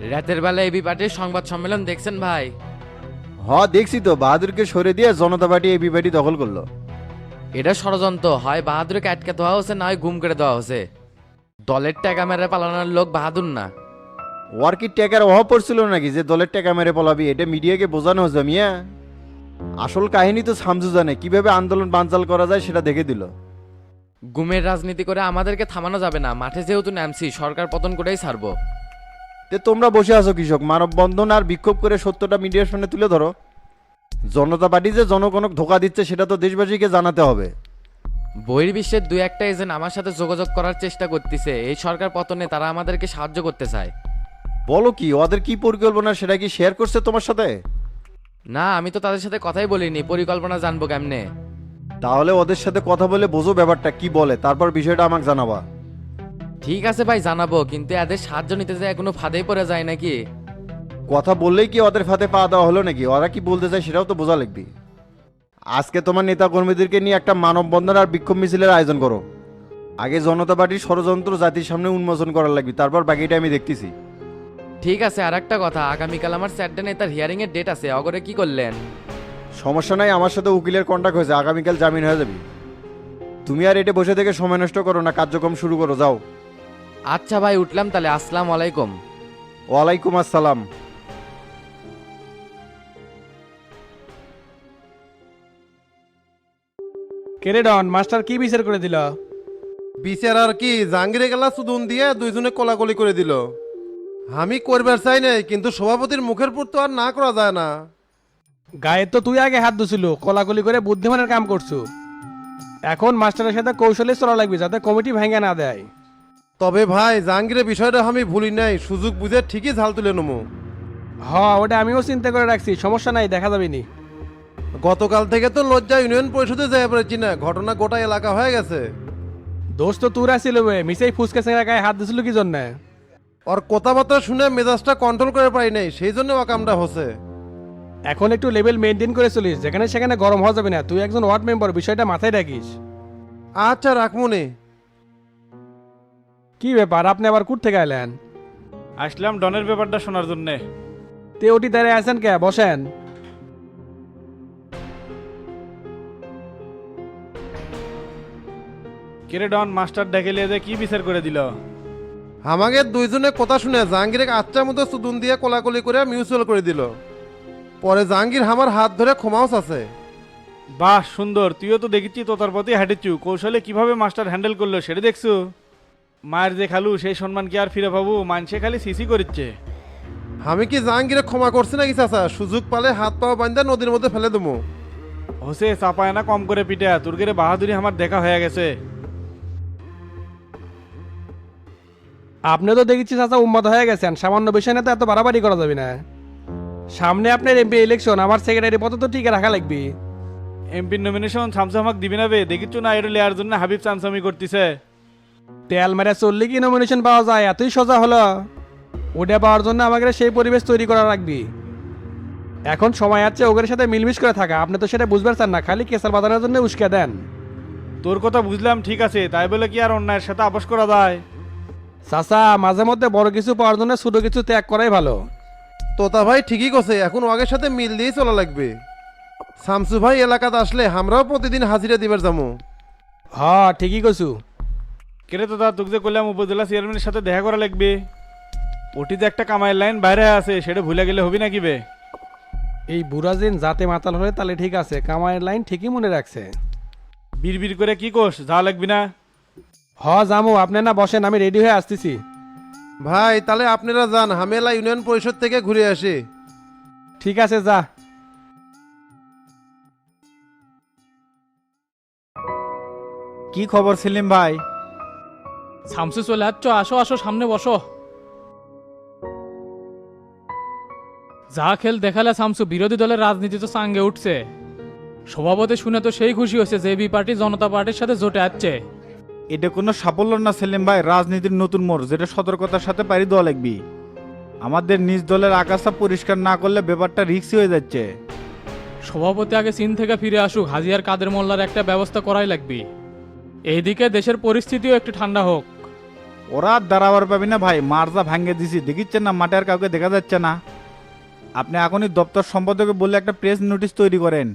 রাতের বেলা এবি পার্টির সংবাদ সম্মেলন দেখছেন ভাই। হ দেখছি তো বাহাদুরকে সরে দিয়ে জনতা পার্টি এবি পার্টি দখল করল। এটা ষড়যন্ত্র হয় বাহাদুরকে আটকে দেওয়া হচ্ছে না হয় গুম করে দেওয়া হচ্ছে দলের টাকা মেরে পালানোর লোক বাহাদুর না। ওর কি টাকার অভাব পড়ছিল নাকি যে দলের টাকা মেরে পলাবি? এটা মিডিয়াকে বোঝানো হচ্ছে মিয়া। আসল কাহিনী তো সামজু জানে কীভাবে আন্দোলন বানচাল করা যায় সেটা দেখে দিল। গুমের রাজনীতি করে আমাদেরকে থামানো যাবে না মাঠে যেহেতু নামছি সরকার পতন করেই ছাড়বো। তে তোমরা বসে আছো কৃষক। মানববন্ধন আর বিক্ষোভ করে সত্যটা মিডিয়ার সামনে তুলে ধরো। জনতা পার্টি যে জনগণক ধোকা দিচ্ছে সেটা তো দেশবাসীকে জানাতে হবে। বহির্বিশ্বের দুই একটা এজেন্ট আমার সাথে যোগাযোগ করার চেষ্টা করতেছে। এই সরকার পতনে তারা আমাদেরকে সাহায্য করতে চায়। বলো কি ওদের কি পরিকল্পনা সেটা কি শেয়ার করছে তোমার সাথে? না আমি তো তাদের সাথে কথাই বলিনি। পরিকল্পনা জানব কেমনে? তাহলে ওদের সাথে কথা বলে বোঝো ব্যাপারটা কি বলে তারপর বিষয়টা আমাকে জানাবা। ঠিক আছে ভাই জানাব কিন্তু এদের সাহায্য নিতে যায় কোনো ফাঁদেই পড়ে যায় নাকি? কথা বললেই কি ওদের ফাতে পা দেওয়া হলো নাকি? ওরা কি বলতে চায় সেটাও তো বোঝা লাগবে। আজকে তোমার নেতা কর্মীদেরকে নিয়ে একটা মানববন্ধন আর বিক্ষোভ মিছিলের আয়োজন করো। আগে জনতা পার্টির ষড়যন্ত্র জাতির সামনে উন্মোচন করার লাগবে তারপর বাকিটা আমি দেখতেছি। ঠিক আছে আর একটা কথা আগামীকাল আমার স্যারডে নেতার হিয়ারিং এর ডেট আছে অগরে কি করলেন? সমস্যা নাই আমার সাথে উকিলের কন্ট্যাক্ট হয়েছে আগামীকাল জামিন হয়ে যাবে। তুমি আর এটা বসে থেকে সময় নষ্ট করো না কার্যক্রম শুরু করো যাও। আচ্ছা ভাই উঠলাম তাহলে। আসসালাম আলাইকুম। ওয়ালাইকুম আসসালাম। কেরে ডন মাস্টার কি বিচার করে দিল? বিচার আর কি? জাহাঙ্গীরে গেলা সুদুন দিয়ে দুইজনে কোলাকলি করে দিল। আমি করবার চাই নাই কিন্তু সভাপতির মুখের পুর তো আর না করা যায় না। গায়ে তো তুই আগে হাত ধুছিল কলাকলি করে বুদ্ধিমানের কাম করছু। এখন মাস্টারের সাথে কৌশলে চলা লাগবে যাতে কমিটি ভেঙে না দেয়। তবে ভাই জাহাঙ্গীরের বিষয়টা আমি ভুলি নাই। সুযোগ বুঝে ঠিকই ঝাল তুলে নেব। হ ওটা আমিও চিন্তা করে রাখছি। সমস্যা নাই দেখা যাবে নি। গতকাল থেকে তো লজ্জা ইউনিয়ন পরিষদে যাই পারছি না ঘটনা গোটা এলাকা হয়ে গেছে। দোষ তো তুরা ছিল বে মিসেই ফুসকে সেরা গায়ে হাত দিছিল কি জন্য? ওর কথাবার্তা শুনে মেজাজটা কন্ট্রোল করে পারি নাই। সেই জন্য ওয়াকামটা হচ্ছে। এখন একটু লেভেল মেনটেন করে চলিস। যেখানে সেখানে গরম হওয়া যাবে না। তুই একজন ওয়ার্ড মেম্বার বিষয়টা মাথায় রাখিস। আচ্ছা রাখমুনি। কি ব্যাপার আপনি আবার কুট থেকে এলেন? আসলাম ডনের ব্যাপারটা শোনার জন্যে। তে ওটি দাঁড়িয়ে আছেন কে? বসেন। কেরে ডন মাস্টার ডেকে লিয়ে যে কি বিচার করে দিল? আমাকে দুইজনে কথা শুনে জাহাঙ্গীরে আচ্ছা মতো সুদুন দিয়ে কোলাকুলি করে মিউচুয়াল করে দিল। পরে জাহাঙ্গীর আমার হাত ধরে ক্ষমাও আছে বাহ সুন্দর তুইও তো দেখিচ্ছি তোতার প্রতি হাঁটেছু কৌশলে কীভাবে মাস্টার হ্যান্ডেল করল সেটা দেখছু? মায়ের যে খালু সেই সম্মান কি আর ফিরে পাবো? মানসে খালি সিসি করিচ্ছে। আমি কি জাহাঙ্গীরে ক্ষমা করছি নাকি চাচা? সুযোগ পালে হাত পাও বান্ধা নদীর মধ্যে ফেলে দেবো। হোসে চাপায় না কম করে পিটা তুর্গেরে বাহাদুরি আমার দেখা হয়ে গেছে। আপনি তো দেখেছি চাচা উন্মত হয়ে গেছেন। সামান্য বিষয় না তো এত বাড়াবাড়ি করা যাবে না। সামনে আপনার এমপি ইলেকশন আমার সেক্রেটারি পদ তো টিকে রাখা লাগবে। এমপি নমিনেশন সামসা আমাকে দিবি না বে? দেখিচ্ছু না এটা লেয়ার জন্য হাবিব চামচামি করতেছে। তেল মেরে চললে কি নমিনেশন পাওয়া যায় এতই সোজা হলো। ওটা পাওয়ার জন্য আমাকে সেই পরিবেশ তৈরি করা রাখবি এখন সময় আছে ওদের সাথে মিলমিশ করে থাকা আপনি তো সেটা বুঝতে পারছেন না খালি কেসার বাঁধানোর জন্য উস্কে দেন। তোর কথা বুঝলাম ঠিক আছে তাই বলে কি আর অন্যায়ের সাথে আপোষ করা যায়? চাচা মাঝে মধ্যে বড় কিছু পাওয়ার জন্য ছোট কিছু ত্যাগ করাই ভালো। তোতা ভাই ঠিকই কছে এখন ওয়াগের সাথে মিল দিয়েই চলা লাগবে। শামসু ভাই এলাকাতে আসলে আমরাও প্রতিদিন হাজিরা দিবার যাব হ ঠিকই কছু কেরে তো তা তোকে যে করলাম উপজেলা চেয়ারম্যানের সাথে দেখা করা লাগবে। ওটিতে একটা কামাইয়ের লাইন বাইরে আছে সেটা ভুলে গেলে হবি নাকি বে? এই বুড়াজিন যাতে মাতাল হলে তাহলে ঠিক আছে কামাইয়ের লাইন ঠিকই মনে রাখছে। বিড় করে কি কোষ যা লাগবি না। হ জামু আপনি না বসেন আমি রেডি হয়ে আসতেছি। ভাই তাহলে আপনারা যান হামেলা ইউনিয়ন পরিষদ থেকে ঘুরে আসি। ঠিক আছে যা। কি খবর সেলিম ভাই? শামসু চলে যাচ্ছ আসো আসো সামনে বসো। যা খেল দেখালে শামসু বিরোধী দলের রাজনীতি তো সাঙ্গে উঠছে। সভাপতি শুনে তো সেই খুশি হয়েছে যে বি পার্টি জনতা পার্টির সাথে জোটে আসছে। এটা কোনো সাফল্য না সেলিম ভাই রাজনীতির নতুন মোড় যেটা সতর্কতার সাথে পারি দেওয়া লাগবি। আমাদের নিজ দলের আকাশটা পরিষ্কার না করলে ব্যাপারটা রিক্সি হয়ে যাচ্ছে। সভাপতি আগে চীন থেকে ফিরে আসুক হাজিয়ার কাদের মোল্লার একটা ব্যবস্থা করাই লাগবে। এইদিকে দেশের পরিস্থিতিও একটু ঠান্ডা হোক। ওরা আর দাঁড়াবার পাবি না ভাই মারজা ভাঙ্গে দিছি। দেখিচ্ছেন না মাঠে আর কাউকে দেখা যাচ্ছে না। আপনি এখনই দপ্তর সম্পাদকে বলে একটা প্রেস নোটিশ তৈরি করেন।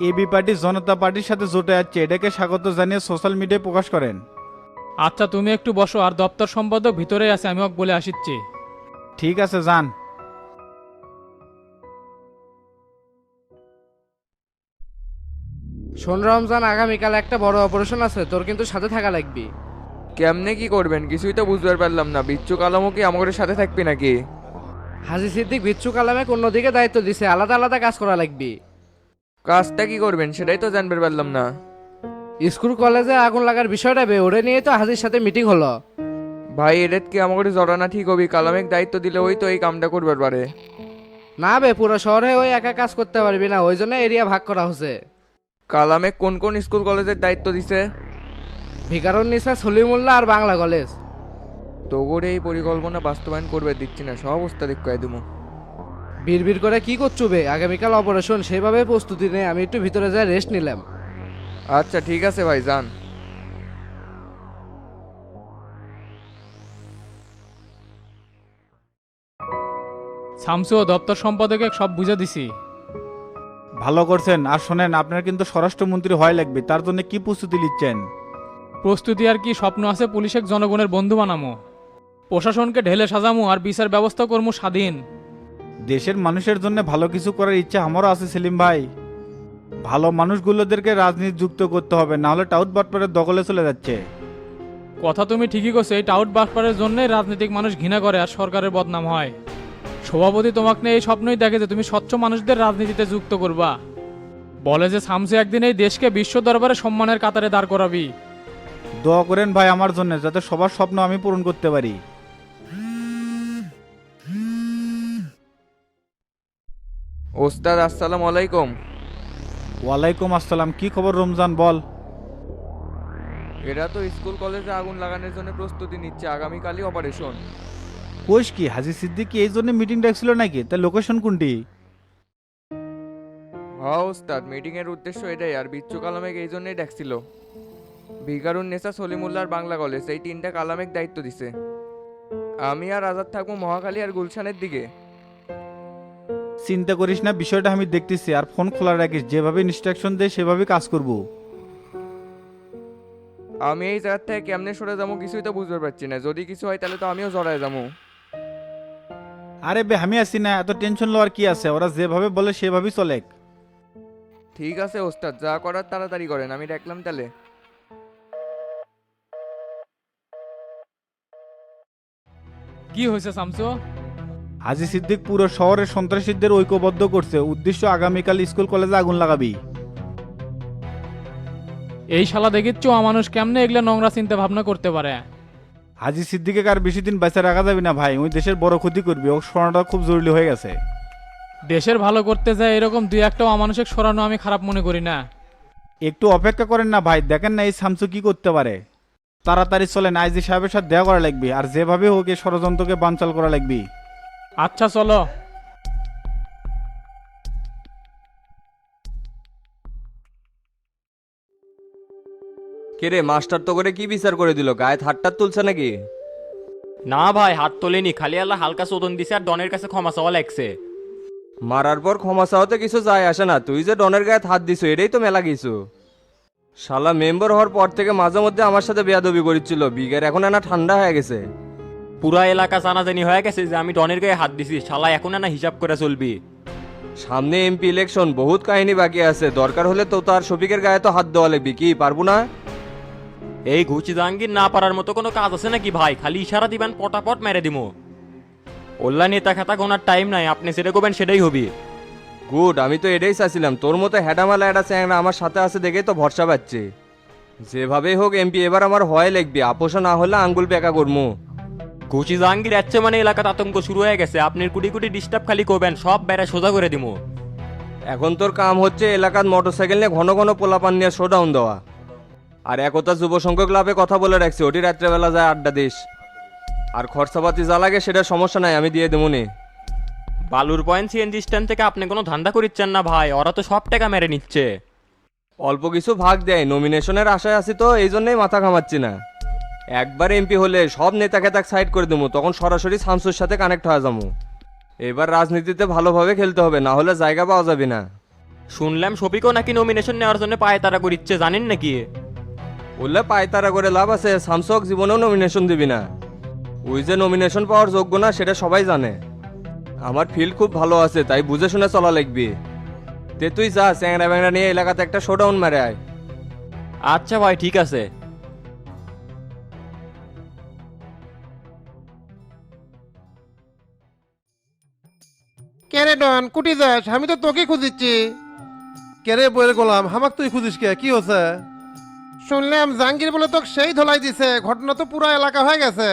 এবি পার্টি জনতা পার্টির সাথে জোটে যাচ্ছে এটাকে স্বাগত জানিয়ে সোশ্যাল মিডিয়ায় প্রকাশ করেন। আচ্ছা তুমি একটু বসো আর দপ্তর সম্পাদক ভিতরে আছে আমি ওকে বলে আসিচ্ছি। ঠিক আছে যান। শোন রমজান আগামীকাল একটা বড় অপারেশন আছে তোর কিন্তু সাথে থাকা লাগবে। কেমনে কি করবেন? কিছুই তো বুঝতে পারলাম না। বিচ্ছু কালামও কি আমাদের সাথে থাকবি নাকি? হাজি সিদ্দিক বিচ্ছু কালামে অন্যদিকে দায়িত্ব দিছে আলাদা আলাদা কাজ করা লাগবে। কাজটা কি করবেন? সেটাই তো জানতে পারলাম না। স্কুল কলেজে আগুন লাগার বিষয়টা বে ওরে নিয়ে তো হাজির সাথে মিটিং হলো। ভাই এদের কি আমাকে জড়ানা ঠিক হবি? কালামেক দায়িত্ব দিলে ওই তো এই কামটা করবার পারে। না বে পুরো শহরে ওই একা কাজ করতে পারবি না ওই জন্য এরিয়া ভাগ করা হচ্ছে। কালামে কোন কোন স্কুল কলেজের দায়িত্ব দিছে? ভিকারুন নিসা সলিমুল্লাহ আর বাংলা কলেজ। তোগরে এই পরিকল্পনা বাস্তবায়ন করবে দিচ্ছি না সব অবস্থা দেখ দিমু। বিড়বিড় করে কি করছু বে আগামীকাল অপারেশন সেভাবে প্রস্তুতি নেই আমি একটু ভিতরে যাই রেস্ট নিলাম। আচ্ছা ঠিক আছে ভাই যান। শামসু ও দপ্তর সম্পাদকে সব বুঝে দিছি। ভালো করছেন আর শোনেন আপনার কিন্তু স্বরাষ্ট্রমন্ত্রী হয় লাগবে তার জন্য কি প্রস্তুতি নিচ্ছেন? প্রস্তুতি আর কি স্বপ্ন আছে পুলিশের জনগণের বন্ধু বানামো। প্রশাসনকে ঢেলে সাজামো আর বিচার ব্যবস্থা করমু স্বাধীন। দেশের মানুষের জন্য ভালো কিছু করার ইচ্ছা আমারও আছে সেলিম ভাই। ভালো মানুষগুলোদেরকে রাজনীতি যুক্ত করতে হবে নাহলে টাউট বাটপারের দখলে চলে যাচ্ছে। কথা তুমি ঠিকই করছ এই টাউট বাটপারের জন্যই রাজনৈতিক মানুষ ঘৃণা করে আর সরকারের বদনাম হয়। সভাপতি তোমাকে নিয়ে এই স্বপ্নই দেখে যে তুমি স্বচ্ছ মানুষদের রাজনীতিতে যুক্ত করবা। বলে যে শামসু একদিন এই দেশকে বিশ্ব দরবারে সম্মানের কাতারে দাঁড় করাবি। দোয়া করেন ভাই আমার জন্য যাতে সবার স্বপ্ন আমি পূরণ করতে পারি। ওস্তাদ আসসালামু আলাইকুম। ওয়ালাইকুম আসসালাম কি খবর রমজান বল? এরা তো স্কুল কলেজে আগুন লাগানোর জন্য প্রস্তুতি নিচ্ছে আগামীকালই অপারেশন কোষ কি হাজি সিদ্দিকি এই জন্য মিটিং ডাকছিল নাকি? তার লোকেশন কোনটি? হ্যাঁ ওস্তাদ মিটিং এর উদ্দেশ্য এটাই আর বিচ্ছু কালামেক এই জন্যই ডাকছিল। ভিকারুন নেসা সলিমুল্লাহর বাংলা কলেজ এই তিনটা কালামেক দায়িত্ব দিছে। আমি আর আজাদ থাকব মহাখালী আর গুলশানের দিকে। চিন্তা করিস না বিষয়টা আমি দেখতেছি আর ফোন খোলা রাখিস যেভাবে ইনস্ট্রাকশন দেয় সেভাবে কাজ করব। আমি এই জায়গার থেকে কেমনে সরে যাব কিছুই তো বুঝতে পারছি না যদি কিছু হয় তাহলে তো আমিও জড়ায় যাব। আরে বে আমি আছি না এত টেনশন লওয়ার কি আছে? ওরা যেভাবে বলে সেভাবেই চলে। ঠিক আছে ওস্তাদ যা করার তাড়াতাড়ি করেন আমি দেখলাম তাহলে। কি হয়েছে শামসু? হাজি সিদ্দিক পুরো শহরের সন্ত্রাসীদের ঐক্যবদ্ধ করছে। উদ্দেশ্য আগামীকাল স্কুল কলেজে আগুন লাগাবি। এই শালা দেখিচ্ছ মানুষ কেমনে এগুলো নোংরা চিন্তা ভাবনা করতে পারে? হাজি সিদ্দিকে আর বেশি দিন বেঁচে রাখা যাবে না ভাই। ওই দেশের বড় ক্ষতি করবি। ও শোনাটা খুব জরুরি হয়ে গেছে। দেশের ভালো করতে যায় এরকম দুই একটা অমানুষিক সরানো আমি খারাপ মনে করি না। একটু অপেক্ষা করেন না ভাই। দেখেন না এই শামসু কি করতে পারে। তাড়াতাড়ি চলেন আইজি সাহেবের সাথে দেওয়া করা লাগবে আর যেভাবে হোক এই ষড়যন্ত্রকে বানচাল করা লাগবে। আচ্ছা চলো। কিরে মাস্টার তো করে কি বিচার করে দিল? গায়ে হাতটা তুলছে নাকি? না ভাই হাত তোলেনি খালি আল্লাহ হালকা চোদন দিছে আর ডনের কাছে ক্ষমা চাওয়া লাগছে। মারার পর ক্ষমা চাওয়াতে কিছু যায় আসে না তুই যে ডনের গায়ে হাত দিছো এটাই তো মেলা গেছু শালা মেম্বার হওয়ার পর থেকে মাঝে মধ্যে আমার সাথে বেয়াদবি করেছিল বিঘের এখন না ঠান্ডা হয়ে গেছে। পুরা এলাকা জানাজানি হয়ে গেছে যে আমি টনের গায়ে হাত দিছি। শালা এখন না হিসাব করে চলবি। সামনে এমপি ইলেকশন বহুত কাহিনী বাকি আছে। দরকার হলে তো তার শফিকের গায়ে তো হাত দেওয়া লাগবে। কি পারব না? এই ঘুচি জাহাঙ্গীর না পারার মতো কোনো কাজ আছে নাকি ভাই? খালি ইশারা দিবেন পটাপট মেরে দিমু। ওল্লা নেতা খাতা গোনার টাইম নাই। আপনি সেটা করবেন সেটাই হবি। গুড আমি তো এটাই চাইছিলাম। তোর মতো হেডামালা একটা চ্যাংরা আমার সাথে আছে দেখেই তো ভরসা পাচ্ছে। যেভাবেই হোক এমপি এবার আমার হয় লাগবে। আপোষ না হলে আঙ্গুল বেকা করব ঘুচি জাহাঙ্গীর যাচ্ছে মানে এলাকাত আতঙ্ক শুরু হয়ে গেছে। আপনি কুটি কুটি ডিস্টার্ব খালি করবেন সব বেড়া সোজা করে দিমু। এখন তোর কাম হচ্ছে এলাকার মোটরসাইকেল নিয়ে ঘন ঘন পোলাপান নিয়ে শোডাউন দেওয়া। আর একতা যুব সংঘ ক্লাবে কথা বলে রাখছি ওটি রাত্রেবেলা যায় আড্ডা দিস। আর খরচাপাতি যা লাগে সেটা সমস্যা নাই আমি দিয়ে দেবো নে। বালুর পয়েন্ট সিএনজি স্ট্যান্ড থেকে আপনি কোনো ধান্দা করিচ্ছেন না ভাই ওরা তো সব টাকা মেরে নিচ্ছে। অল্প কিছু ভাগ দেয় নমিনেশনের আশায় আছি তো এই জন্যই মাথা ঘামাচ্ছি না। একবার এমপি হলে সব নেতাকে তাক সাইড করে দেবো তখন সরাসরি শামসুর সাথে কানেক্ট হয়ে যাব। এবার রাজনীতিতে ভালোভাবে খেলতে হবে না হলে জায়গা পাওয়া যাবে না। শুনলাম শফিকও নাকি নমিনেশন নেওয়ার জন্য পায়ে তারা করিচ্ছে জানেন নাকি? বললে পায়তারা করে লাভ আছে স্যামসং জীবনেও নমিনেশন দিবি না। ওই যে নমিনেশন পাওয়ার যোগ্য না সেটা সবাই জানে। আমার ফিল্ড খুব ভালো আছে তাই বুঝে শুনে চলা লাগবি। তে তুই যা চ্যাংরা ব্যাংরা নিয়ে এলাকাতে একটা শোডাউন মারে আয়। আচ্ছা ভাই ঠিক আছে। কে রে ডন কুটি যাস আমি তো তোকে খুঁজিচ্ছি। কে রে বইয়ের গোলাম হামাক তুই খুঁজিস কে? কি হচ্ছে শুনলাম জাহাঙ্গীর বলে তোকে সেই ধলাই দিছে ঘটনা তো পুরো এলাকা হয়ে গেছে।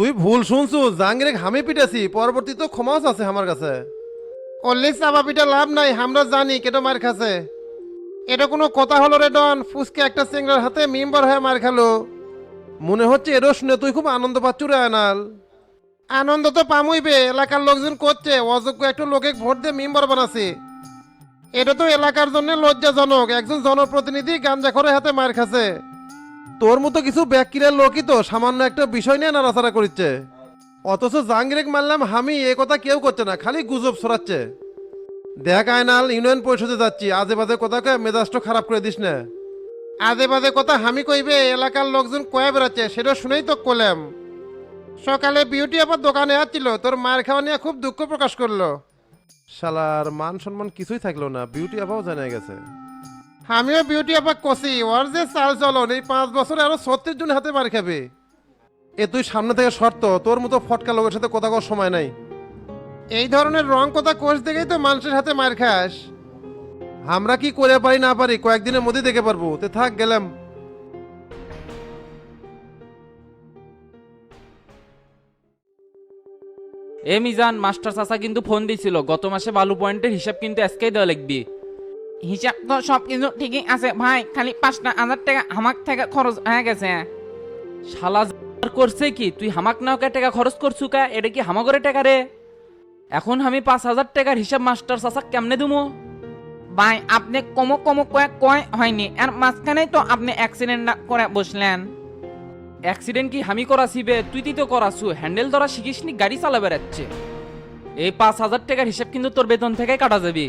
তুই ভুল শুনছু জাহাঙ্গীরে হামি পিটেছি পরবর্তী তো ক্ষমাও আছে আমার কাছে। অল্লি চাপা পিটা লাভ নাই আমরা জানি কেটো মার খাছে এটা কোনো কথা হলো রে ডন ফুসকে একটা সিংড়ার হাতে মেম্বার হয়ে মার খালো। মনে হচ্ছে এরও শুনে তুই খুব আনন্দ পাচ্ছু রে আনাল। আনন্দ তো পামুই বে এলাকার লোকজন করছে অযোগ্য একটু লোকে ভোট দিয়ে মেম্বার বানাচ্ছে এটা তো এলাকার জন্য লজ্জাজনক একজন জনপ্রতিনিধি গাঞ্জা করে হাতে মার খাচ্ছে তোর মতো কিছু ব্যাকিরের লোকই তো, সামান্য একটা বিষয় নিয়ে নাড়াচাড়া করছে অথচ জাহাঙ্গীরেক মারলাম আমি, এ কথা কেউ করছে না, খালি গুজব ছড়াচ্ছে। দেখ আয়নাল, ইউনিয়ন পরিষদে যাচ্ছি আজে বাজে কথা কয়ে মেজাজটা খারাপ করে দিস না। আজে বাজে কথা হামি কইবে, এলাকার লোকজন কয়ে বেড়াচ্ছে, সেটা শুনেই তো কলাম সকালে বিউটি আবার দোকানে আসছিল, তোর মায়ের খাওয়া নিয়ে খুব দুঃখ প্রকাশ করল। শালার মান সম্মান কিছুই থাকল না, বিউটি আপাও জানা গেছে। আমিও বিউটি আপা কষি ওর যে চাল চলন, এই পাঁচ বছরে আরও ছত্রিশ জন হাতে মার খাবে। এ তুই সামনে থেকে শর্ত, তোর মতো ফটকা লোকের সাথে কথা কওয়ার সময় নাই। এই ধরনের রং কথা কোষ দেখেই তো মানুষের হাতে মার খাস। আমরা কি করে পারি না পারি, কয়েকদিনের মধ্যে দেখে পারব। তে থাক, গেলাম। এ মিজান, মাস্টার চাচা কিন্তু ফোন দিছিল। গত মাসে বালু পয়েন্টের হিসাব কিন্তু আজকেই দেওয়া লিখবি। হিসাব তো সব কিছু ঠিকই আছে ভাই, খালি পাঁচটা হাজার টাকা হামাক থেকে খরচ হয়ে গেছে। শালা করছে কি? তুই হামাক নাও কে টাকা খরচ করছু কা? এটা কি হামাগরে টাকা রে? এখন আমি পাঁচ হাজার টাকার হিসাব মাস্টার চাচা কেমনে দিমু? ভাই, আপনি কমো কমো কয়েক কয় হয়নি আর মাঝখানেই তো আপনি অ্যাক্সিডেন্ট করে বসলেন। অ্যাক্সিডেন্ট কি হামি আমি করাছিবে তুই তুই তো করাছু হ্যান্ডেল ধরা শিখিসনি, গাড়ি চালা বেড়াচ্ছে এই পাঁচ হাজার টাকার হিসাব কিন্তু তোর বেতন থেকে কাটা যাবে।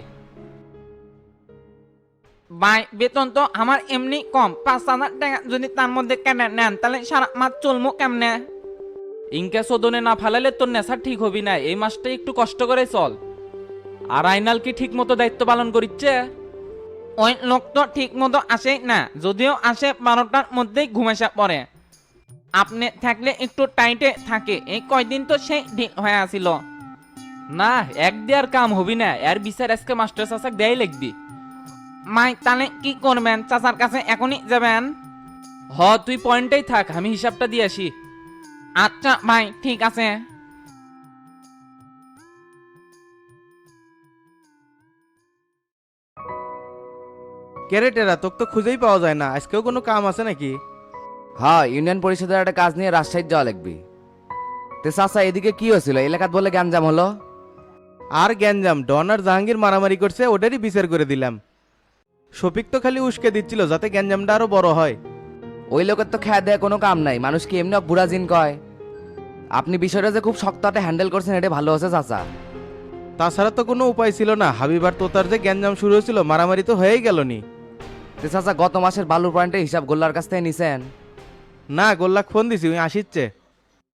ভাই বেতন তো আমার এমনি কম। পাঁচ হাজার টাকা যদি তার মধ্যে কেনে নেন তাহলে সারা মাস চলমো কেমনে? ইনকা শোধনে না ফেলালে তোর নেশা ঠিক হবি না এই মাসটা একটু কষ্ট করে চল। আর আইনাল কি ঠিক মতো দায়িত্ব পালন করিচ্ছে? ওই লোক তো ঠিক মতো আসে না যদিও আসে বারোটার মধ্যেই ঘুমেসা পড়ে। আপনি থাকলে একটু টাইটে থাকে এই কয়দিন তো সেই ঠিক হয়ে আসিল। না এক দেওয়ার কাম হবি না এর বিচার আজকে মাস্টার চাচাক দেয় লিখবি মাই তাহলে কি করবেন? চাচার কাছে এখনই যাবেন? হ তুই পয়েন্টেই থাক আমি হিসাবটা দিয়ে আসি। আচ্ছা ভাই ঠিক আছে। ক্যারেটেরা তোকে তো খুঁজেই পাওয়া যায় না। আজকেও কোনো কাম আছে নাকি? হ্যাঁ ইউনিয়ন পরিষদের একটা কাজ নিয়ে রাজশাহী যাওয়া লাগবে। তে চাচা এদিকে কি হয়েছিল? এলাকাত বলে গ্যাঞ্জাম হলো? আর গ্যাঞ্জাম ডন আর জাহাঙ্গীর মারামারি করছে ওটারই বিচার করে দিলাম। শফিক তো খালি উস্কে দিচ্ছিল যাতে গ্যাঞ্জামটা আরও বড় হয়। ওই লোকের তো খেয়া দেয় কোনো কাম নাই মানুষ কি এমনি বুড়া জিন কয়? আপনি বিষয়টা যে খুব শক্ততে হ্যান্ডেল করছেন এটা ভালো হচ্ছে চাচা। তাছাড়া তো কোনো উপায় ছিল না। হাবিবার তোতার যে গ্যাঞ্জাম শুরু হয়েছিল মারামারি তো হয়েই গেল নি তে চাচা গত মাসের বালুর পয়েন্টের হিসাব গোল্লার কাছ থেকে নিছেন? না গোল্লাক ফোন দিছি ওই আসিচ্ছে।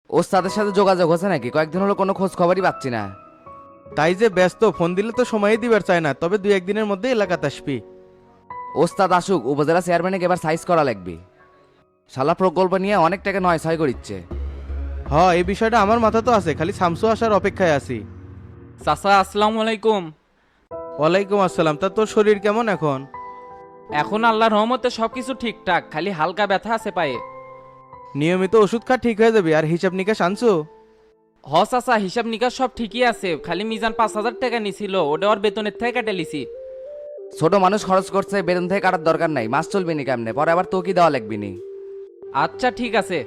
ওস্তাদের সাথে যোগাযোগ হচ্ছে নাকি? কয়েকদিন হলো কোনো খোঁজ খবরই পাচ্ছি না। তাই যে ব্যস্ত ফোন দিলে তো সময়ই দিবার চায় না। তবে দু একদিনের মধ্যে এলাকাতে আসবি। ওস্তাদ আসুক উপজেলা চেয়ারম্যানকে এবার সাইজ করা লাগবে। শালা প্রকল্প নিয়ে অনেক টাকা নয় ছয় করিচ্ছে। হ এই বিষয়টা আমার মাথা তো আছে খালি সামসু আসার অপেক্ষায় আছি। চাচা আসসালামু আলাইকুম। ওয়ালাইকুম আসসালাম তা তোর শরীর কেমন এখন? এখন আল্লাহর রহমতে সবকিছু ঠিকঠাক খালি হালকা ব্যথা আছে পায়ে। নিয়মিত ওষুধ খা ঠিক হয়ে যাবে আর হিসাব নিকাশ আনছো? হ চাচা হিসাব নিকাশ সব ঠিকই আছে খালি মিজান পাঁচ হাজার টাকা নিছিল ওটা ওর বেতনের থেকে কেটে লিছি। ছোট মানুষ খরচ করছে বেতন থেকে কাটার দরকার নাই। মাস চলবে নি কেমনে? পরে আবার তো কি দেওয়া লাগবে নি। আচ্ছা ঠিক আছে।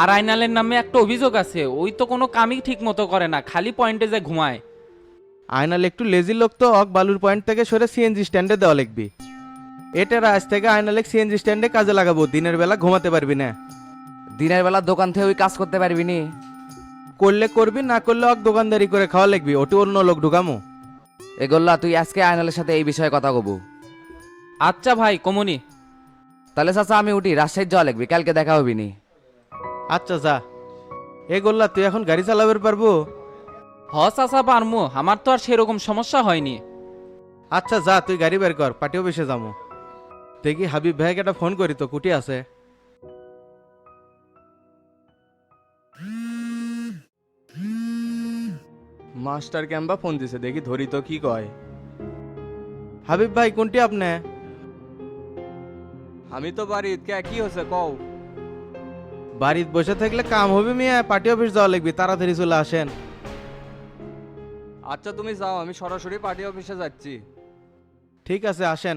আর আইনালের নামে একটা অভিযোগ আছে। ওই তো কোনো কামই ঠিক মতো করে না খালি পয়েন্টে যে ঘুমায়। আয়নাল একটু লেজি লোক তো অক বালুর পয়েন্ট থেকে সরে সিএনজি স্ট্যান্ডে দেওয়া লিখবি এটা আজ থেকে আয়নালেক সিএনজি স্ট্যান্ডে কাজে লাগাবো দিনের বেলা ঘুমাতে পারবি না। দিনের বেলা দোকান থেকে ওই কাজ করতে পারবি নি। করলে করবি না করলে অক দোকানদারি করে খাওয়া লাগবি ওটি অন্য লোক ঢুকামো। এগোল্লা তুই আজকে আয়নালের সাথে এই বিষয়ে কথা কব। আচ্ছা ভাই কমনি। তাহলে চাচা আমি উঠি রাজশাহীর যাওয়া লাগবি কালকে দেখা হবি নি। আচ্ছা যা। এ গোল্লা তুই এখন গাড়ি চালাবার পারব? হ চাচা পারমু আমার তো আর সেরকম সমস্যা হয়নি। আচ্ছা যা তুই গাড়ি বের কর পার্টি অফিসে যাব দেখি হাবিব ভাইকে একটা ফোন করি তো কুটি আছে। মাস্টার ক্যাম্বা ফোন দিছে দেখি ধরি তো কি কয়। হাবিব ভাই কোনটি আপনি? আমি তো বাড়িত কে কি হচ্ছে কও। বাড়িত বসে থাকলে কাম হবে মিয়া পার্টি অফিস যাওয়া লাগবে তাড়াতাড়ি চলে আসেন। আচ্ছা তুমি যাও আমি সরাসরি পার্টি অফিসে যাচ্ছি। ঠিক আছে আসেন।